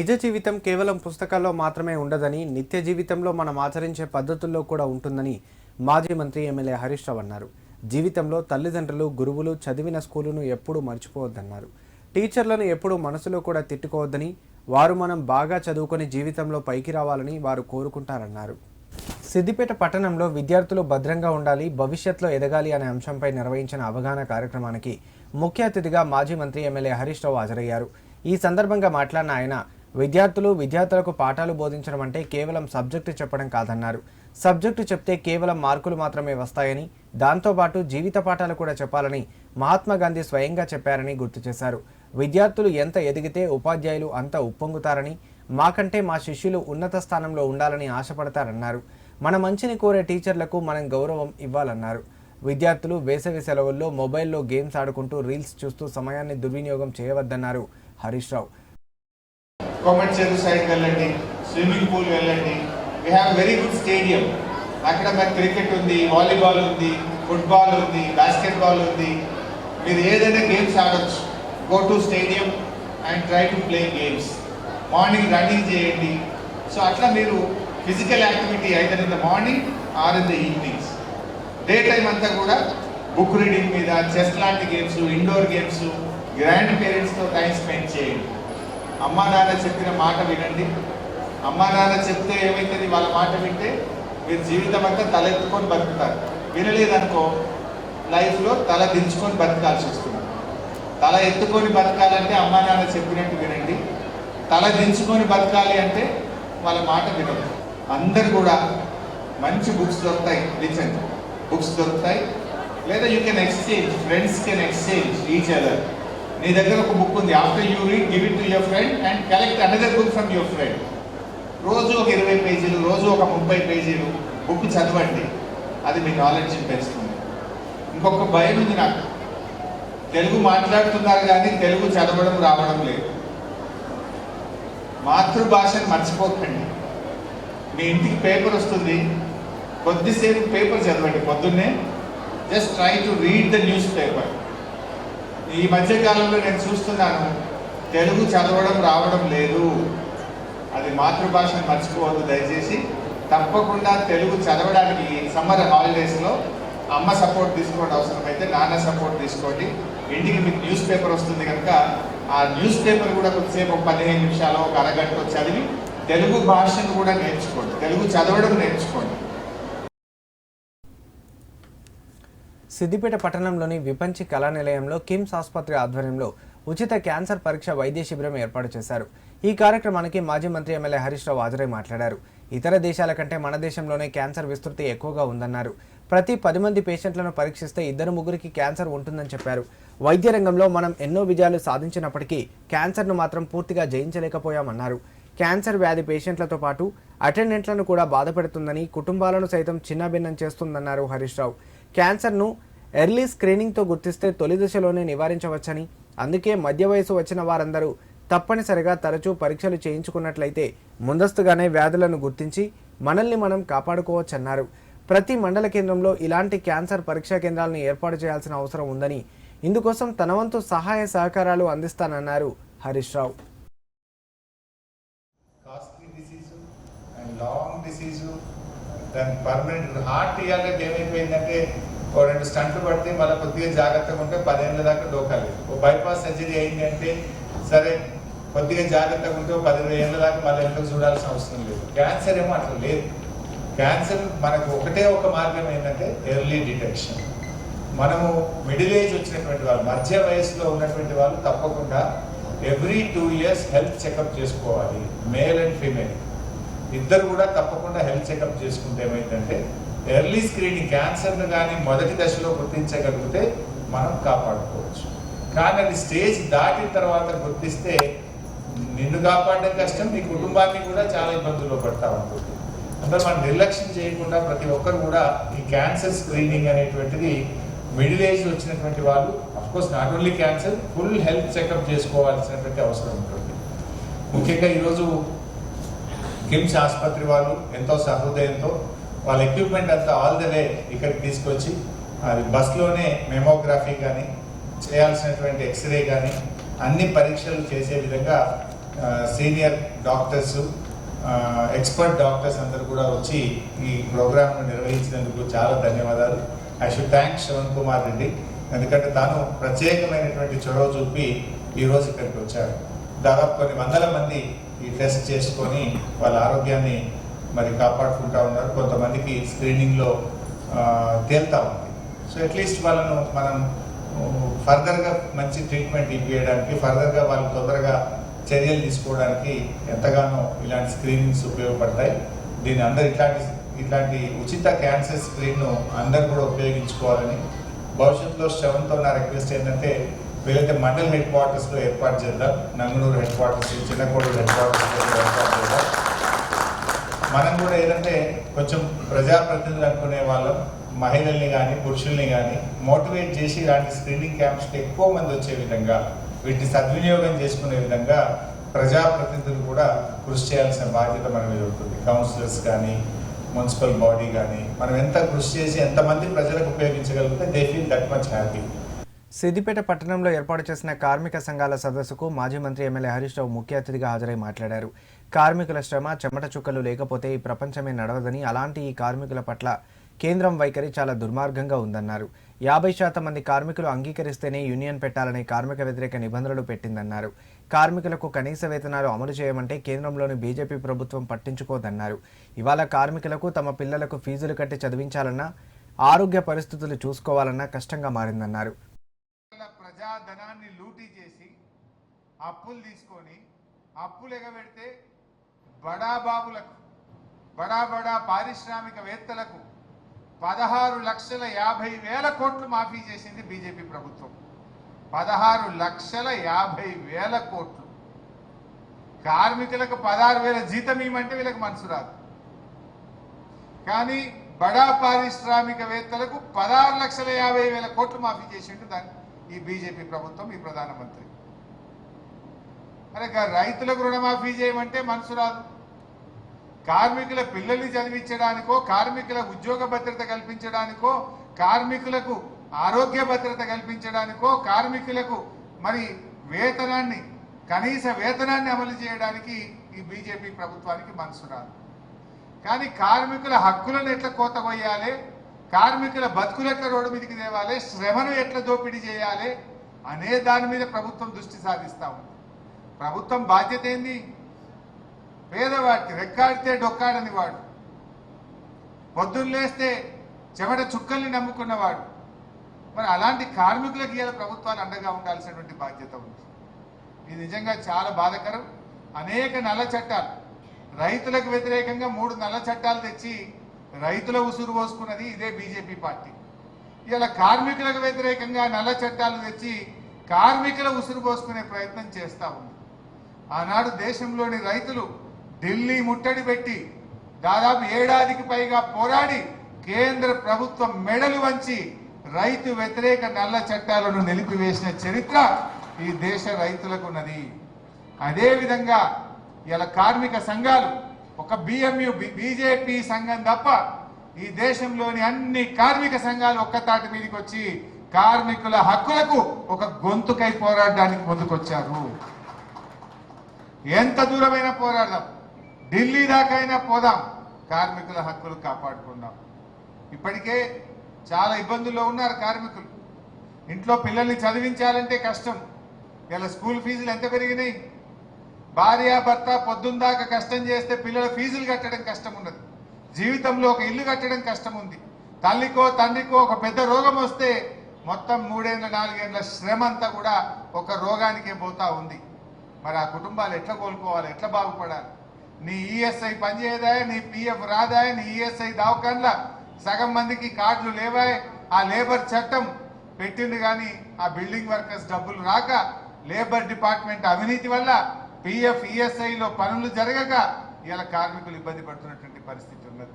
నిజ జీవితం కేవలం పుస్తకాల్లో మాత్రమే ఉండదని నిత్య జీవితంలో మనం ఆచరించే పద్ధతుల్లో కూడా ఉంటుందని మాజీ మంత్రి ఎమ్మెల్యే హరీష్ రావు అన్నారు. జీవితంలో తల్లిదండ్రులు గురువులు చదివిన స్కూలును ఎప్పుడూ మర్చిపోవద్దన్నారు. టీచర్లను ఎప్పుడూ మనసులో కూడా తిట్టుకోవద్దని వారు మనం బాగా చదువుకొని జీవితంలో పైకి రావాలని వారు కోరుకుంటారన్నారు. సిద్దిపేట పట్టణంలో విద్యార్థులు భద్రంగా ఉండాలి భవిష్యత్తులో ఎదగాలి అనే అంశంపై నిర్వహించిన అవగాహన కార్యక్రమానికి ముఖ్య అతిథిగా మాజీ మంత్రి ఎమ్మెల్యే హరీష్ రావు హాజరయ్యారు. ఈ సందర్భంగా మాట్లాడిన ఆయన విద్యార్థులు విద్యార్థులకు పాఠాలు బోధించడం అంటే కేవలం సబ్జెక్టు చెప్పడం కాదన్నారు. సబ్జెక్టు చెప్తే కేవలం మార్కులు మాత్రమే వస్తాయని దాంతోపాటు జీవిత పాఠాలు కూడా చెప్పాలని మహాత్మా గాంధీ స్వయంగా చెప్పారని గుర్తు చేశారు. విద్యార్థులు ఎంత ఎదిగితే ఉపాధ్యాయులు అంత ఉప్పొంగుతారని మాకంటే మా శిష్యులు ఉన్నత స్థానంలో ఉండాలని ఆశపడతారన్నారు. మన మంచిని కోరే టీచర్లకు మనం గౌరవం ఇవ్వాలన్నారు. విద్యార్థులు వేసవి సెలవుల్లో మొబైల్లో గేమ్స్ ఆడుకుంటూ రీల్స్ చూస్తూ సమయాన్ని దుర్వినియోగం చేయవద్దన్నారు హరీష్ రావు. కామెంట్ చెరువు సైడ్ వెళ్ళండి స్విమ్మింగ్ పూల్ వెళ్ళండి. We have very good stadium అక్కడ మరి క్రికెట్ ఉంది వాలీబాల్ ఉంది ఫుట్బాల్ ఉంది బాస్కెట్బాల్ ఉంది. మీరు ఏదైనా గేమ్స్ ఆడచ్చు. Go to stadium and try to play games morning running చేయండి. సో అట్లా మీరు physical activity either in the morning or in the evenings day time అంతా కూడా బుక్ రీడింగ్ మీద చెస్ లాంటి గేమ్స్ ఇండోర్ గేమ్స్ గ్రాండ్ పేరెంట్స్తో time spend చేయండి. అమ్మా నాన్న చెప్పిన మాట వినండి. అమ్మా నాన్న చెప్తే ఏమైతుంది? వాళ్ళ మాట వింటే మీరు జీవితం అంతా తలెత్తుకొని బతుకుతారు. వినలేదనుకో లైఫ్లో తల దించుకొని బతకాల్సి వస్తుంది. తల ఎత్తుకొని బతకాలంటే అమ్మా నాన్న చెప్పినట్టు వినండి. తల దించుకొని బతకాలి అంటే వాళ్ళ మాట వినదు అందరు కూడా మంచి బుక్స్ దొరుకుతాయి. రీసెంట్ బుక్స్ దొరుకుతాయి. లేదా you can exchange friends can exchange each other. నీ దగ్గర ఒక బుక్ ఉంది after you read give it to your friend and collect another book from your friend రోజు ఒక ఇరవై పేజీలు రోజు ఒక ముప్పై పేజీలు బుక్ చదవండి. అది మీ నాలెడ్జ్ని పెంచుతుంది. ఇంకొక భయం ఉంది నాకు. తెలుగు మాట్లాడుతున్నారు కానీ తెలుగు చదవడం రావడం లేదు. మాతృభాషను మర్చిపోకండి. మీ ఇంటికి పేపర్ వస్తుంది. కొద్దిసేపు పేపర్ చదవండి. పొద్దున్నే just try to read the news paper ఈ మధ్యకాలంలో నేను చూస్తున్నాను తెలుగు చదవడం రావడం లేదు. అది మాతృభాషను మర్చిపోవద్దు. దయచేసి తప్పకుండా తెలుగు చదవడానికి సమ్మర్ హాలిడేస్లో అమ్మ సపోర్ట్ తీసుకోండి అవసరమైతే నాన్న సపోర్ట్ తీసుకోండి. ఇంటికి మీకు న్యూస్ పేపర్ వస్తుంది కనుక ఆ న్యూస్ పేపర్ కూడా కొద్దిసేపు ఒక పదిహేను నిమిషాలు ఒక అరగంట చదివి తెలుగు భాషను కూడా నేర్చుకోండి. తెలుగు చదవడం నేర్చుకోండి. సిద్దిపేట పట్టణంలోని విపంచి కళా నిలయంలో కిమ్స్ ఆసుపత్రి ఆధ్వర్యంలో ఉచిత క్యాన్సర్ పరీక్ష వైద్య శిబిరం ఏర్పాటు చేశారు. ఈ కార్యక్రమానికి మాజీ మంత్రి ఎమ్మెల్యే హరీష్ రావు హాజరై మాట్లాడారు. ఇతర దేశాల కంటే మన దేశంలోనే క్యాన్సర్ విస్తృతి ఎక్కువగా ఉందన్నారు. ప్రతి పది మంది పేషెంట్లను పరీక్షిస్తే ఇద్దరు ముగ్గురికి క్యాన్సర్ ఉంటుందని చెప్పారు. వైద్య రంగంలో మనం ఎన్నో విజయాలు సాధించినప్పటికీ క్యాన్సర్ను మాత్రం పూర్తిగా జయించలేకపోయామన్నారు. క్యాన్సర్ వ్యాధి పేషెంట్లతో పాటు అటెండెంట్లను కూడా బాధపెడుతుందని కుటుంబాలను సైతం చిన్నభిన్నం చేస్తుందన్నారు హరీష్ రావు. క్యాన్సర్ను ఎర్లీ స్క్రీనింగ్తో గుర్తిస్తే తొలి దశలోనే నివారించవచ్చని. అందుకే మధ్య వయసు వచ్చిన వారందరూ తప్పనిసరిగా తరచూ పరీక్షలు చేయించుకున్నట్లయితే ముందస్తుగానే వ్యాధులను గుర్తించి మనల్ని మనం కాపాడుకోవచ్చన్నారు. ప్రతి మండల కేంద్రంలో ఇలాంటి క్యాన్సర్ పరీక్షా కేంద్రాలను ఏర్పాటు చేయాల్సిన అవసరం ఉందని ఇందుకోసం తన వంతు సహాయ సహకారాలు అందిస్తానన్నారు హరీష్ రావు. లాంగ్ డిసీజు దాని పర్మనెంట్ హార్ట్ ఇవ్వాలంటే ఏమైపోయిందంటే ఓ రెండు స్టంట్లు పడితే మళ్ళీ కొద్దిగా జాగ్రత్తగా ఉంటే పదేళ్ళ దాకా దోకాలి ఓ బైపాస్ సర్జరీ అయింది అంటే సరే కొద్దిగా జాగ్రత్తగా ఉంటే ఓ పదిహేను ఏళ్ళ దాకా మళ్ళీ ఎందుకు చూడాల్సిన అవసరం లేదు. క్యాన్సర్ ఏమో అట్లా లేదు. క్యాన్సర్ మనకు ఒకటే ఒక మార్గం ఏంటంటే ఎర్లీ డిటెక్షన్. మనము మిడిల్ ఏజ్ వచ్చినటువంటి వాళ్ళు మధ్య వయసులో ఉన్నటువంటి వాళ్ళు తప్పకుండా every two years health checkup చేసుకోవాలి మేల్ అండ్ ఫీమేల్. ఇద్దరు కూడా తప్పకుండా హెల్త్ చెకప్ చేసుకుంటే ఏమైందంటే ఎర్లీ స్క్రీనింగ్ క్యాన్సర్ను కానీ మొదటి దశలో గుర్తించగలిగితే మనం కాపాడుకోవచ్చు. కానీ అది స్టేజ్ దాటిన తర్వాత గుర్తిస్తే నిన్ను కాపాడడం కష్టం నీ కుటుంబాన్ని కూడా చాలా ఇబ్బందుల్లో పడతా ఉంటుంది. అంటే మనం నిర్లక్ష్యం చేయకుండా ప్రతి ఒక్కరు కూడా ఈ క్యాన్సర్ స్క్రీనింగ్ అనేటువంటిది మిడిల్ ఏజ్ వచ్చినటువంటి వాళ్ళు of course not only cancer full health checkup చేసుకోవాల్సినటువంటి అవసరం ఉంటుంది. ముఖ్యంగా ఈరోజు కిమ్స్ ఆసుపత్రి వాళ్ళు ఎంతో సహృదయంతో వాళ్ళ ఎక్విప్మెంట్ అంతా ఆల్ ద వే ఇక్కడికి తీసుకొచ్చి అది బస్లోనే మెమోగ్రఫీ కానీ చేయాల్సినటువంటి ఎక్స్రే కానీ అన్ని పరీక్షలు చేసే విధంగా సీనియర్ డాక్టర్స్ ఎక్స్పర్ట్ డాక్టర్స్ అందరూ కూడా వచ్చి ఈ ప్రోగ్రామ్ను నిర్వహించినందుకు చాలా ధన్యవాదాలు. I should thank Shravan Kumar Reddy ఎందుకంటే తాను ప్రత్యేకమైనటువంటి చొరవ చూపి ఈరోజు ఇక్కడికి వచ్చారు. దాదాపు కొన్ని వందల మంది ఈ టెస్ట్ చేసుకొని వాళ్ళ ఆరోగ్యాన్ని మరి కాపాడుకుంటా ఉన్నారు. కొంతమందికి స్క్రీనింగ్లో తేల్తా ఉంది. సో అట్లీస్ట్ వాళ్ళను మనం ఫర్దర్గా మంచి ట్రీట్మెంట్ ఇవ్వడానికి ఫర్దర్గా వాళ్ళు తొందరగా చర్యలు తీసుకోవడానికి ఎంతగానో ఇలాంటి స్క్రీనింగ్స్ ఉపయోగపడతాయి. దీని అందరు ఇట్లాంటి ఇట్లాంటి ఉచిత క్యాన్సర్ స్క్రీన్ను అందరు కూడా ఉపయోగించుకోవాలని భవిష్యత్తులో శ్రవంతో నా రిక్వెస్ట్ ఏంటంటే వీలైతే మండల్ హెడ్ క్వార్టర్స్లో ఏర్పాటు చేద్దాం. Nanganur headquarters Chinnakodur headquarters ఏర్పాటు చేద్దాం. మనం కూడా ఏంటంటే కొంచెం ప్రజాప్రతినిధులు అనుకునే వాళ్ళం మహిళల్ని కానీ పురుషుల్ని కానీ మోటివేట్ చేసి ఇలాంటి స్క్రీనింగ్ క్యాంప్స్కి ఎక్కువ మంది వచ్చే విధంగా వీటిని సద్వినియోగం చేసుకునే విధంగా ప్రజాప్రతినిధులు కూడా కృషి చేయాల్సిన బాధ్యత మన మీద ఉంటుంది. కౌన్సిలర్స్ కానీ మున్సిపల్ బాడీ కానీ మనం ఎంత కృషి చేసి ఎంతమంది ప్రజలకు ఉపయోగించగలిగితే they feel that much happy Siddipet పట్టణంలో ఏర్పాటు చేసిన కార్మిక సంఘాల సదస్సుకు మాజీ మంత్రి ఎమ్మెల్యే హరీష్ రావు ముఖ్య అతిథిగా హాజరై మాట్లాడారు. కార్మికుల శ్రమ చెమట చుక్కలు లేకపోతే ఈ ప్రపంచమే నడవదని అలాంటి ఈ కార్మికుల పట్ల కేంద్రం వైఖరి చాలా దుర్మార్గంగా ఉందన్నారు. యాభై శాతం మంది కార్మికులు అంగీకరిస్తేనే యూనియన్ పెట్టాలనే కార్మిక వ్యతిరేక నిబంధనలు పెట్టిందన్నారు. కార్మికులకు కనీస వేతనాలు అమలు చేయమంటే కేంద్రంలోని బీజేపీ ప్రభుత్వం పట్టించుకోదన్నారు. ఇవాళ కార్మికులకు తమ పిల్లలకు ఫీజులు కట్టి చదివించాలన్నా ఆరోగ్య పరిస్థితులు చూసుకోవాలన్నా కష్టంగా మారిందన్నారు. ప్రజాధనాన్ని లూటీ చేసి అప్పులు తీసుకొని అప్పులు ఎగబెడితే బడా బాబులకు బడా బడా పారిశ్రామికవేత్తలకు పదహారు లక్షల యాభై వేల కోట్లు మాఫీ చేసింది బీజేపీ ప్రభుత్వం. పదహారు లక్షల యాభై వేల కోట్లు. కార్మికులకు పదహారు వేల జీతం ఇవ్వమంటే వీళ్ళకి మనసు రాదు. కానీ బడా పారిశ్రామికవేత్తలకు పదహారు లక్షల యాభై వేల కోట్లు మాఫీ చేసిండు దాన్ని ఈ బీజేపీ ప్రభుత్వం ఈ ప్రధానమంత్రి. అరే రైతులకు రుణమాఫీ చేయమంటే మనసు రాదు. కార్మికుల పిల్లల్ని చదివించడానికో కార్మికుల ఉద్యోగ భద్రత కల్పించడానికో కార్మికులకు ఆరోగ్య భద్రత కల్పించడానికో కార్మికులకు మరి వేతనాన్ని కనీస వేతనాన్ని అమలు చేయడానికి ఈ బీజేపీ ప్రభుత్వానికి మనసు రాదు. కానీ కార్మికుల హక్కులను ఎట్లా కోత కొయ్యాలి? కార్మికుల బతుకులెట్ల రోడ్డు మీదకి తేవాలి శ్రమను ఎట్లా దోపిడీ చేయాలి అనే దాని మీద ప్రభుత్వం దృష్టి సాధిస్తూ ఉంది. ప్రభుత్వం బాధ్యత ఏంది? పేదవాడికి రెక్కాడితే డొక్కాడని వాడు. పొద్దున్నేస్తే చెమట చుక్కల్ని నమ్ముకున్నవాడు. మరి అలాంటి కార్మికులకు ఇవాళ ప్రభుత్వాలు అండగా ఉండాల్సినటువంటి బాధ్యత ఉంది. ఇది నిజంగా చాలా బాధకరం. అనేక నల్ల చట్టాలు. రైతులకు వ్యతిరేకంగా మూడు నల్ల చట్టాలు తెచ్చి రైతుల ఉసురు పోసుకున్నది ఇదే బీజేపీ పార్టీ. ఇలా కార్మికులకు వ్యతిరేకంగా నల్ల చట్టాలు తెచ్చి కార్మికుల ఉసురు పోసుకునే ప్రయత్నం చేస్తా ఉంది. ఆనాడు దేశంలోని రైతులు ఢిల్లీ ముట్టడి పెట్టి దాదాపు ఏడాదికి పైగా పోరాడి కేంద్ర ప్రభుత్వం మెడలు వంచి రైతు వ్యతిరేక నల్ల చట్టాలను నిలిపివేసిన చరిత్ర ఈ దేశ రైతులకు ఉన్నది. అదే ఇలా కార్మిక సంఘాలు ఒక బిఎంయు బీజేపీ సంఘం తప్ప ఈ దేశంలోని అన్ని కార్మిక సంఘాలు ఒక్కతాటి మీదకి వచ్చి కార్మికుల హక్కులకు ఒక గొంతుకై పోరాడడానికి ముందుకొచ్చారు. ఎంత దూరమైనా పోరాడదాం. ఢిల్లీ దాకైనా పోదాం. కార్మికుల హక్కులు కాపాడుకుందాం. ఇప్పటికే చాలా ఇబ్బందుల్లో ఉన్నారు కార్మికులు. ఇంట్లో పిల్లల్ని చదివించాలంటే కష్టం. ఇలా స్కూల్ ఫీజులు ఎంత పెరిగినాయి? భార్యాభర్త పొద్దుందాకా కష్టం చేస్తే పిల్లల ఫీజులు కట్టడం కష్టం ఉన్నది జీవితంలో ఒక ఇల్లు కట్టడం కష్టం ఉంది తల్లికో తండ్రికో ఒక పెద్ద రోగం వస్తే మొత్తం మూడేళ్ళ నాలుగేళ్ళ శ్రమ అంతా కూడా ఒక రోగానికే పోతా ఉంది. మరి ఆ కుటుంబాలు ఎట్లా కోలుకోవాలి? ఎట్లా బాగుపడాలి? నీ ఈఎస్ఐ పనిచేయదా నీ పిఎఫ్ రాదా నీ ఈఎస్ఐ దవాఖాన్ల సగం మందికి కార్డులు లేవాయి? ఆ లేబర్ చట్టం పెట్టిండు కానీ ఆ బిల్డింగ్ వర్కర్స్ డబ్బులు రాక లేబర్ డిపార్ట్మెంట్ అవినీతి వల్ల పిఎఫ్ ఈఎస్ఐలో పనులు జరగక ఇలా కార్మికులు ఇబ్బంది పడుతున్నటువంటి పరిస్థితి ఉన్నది.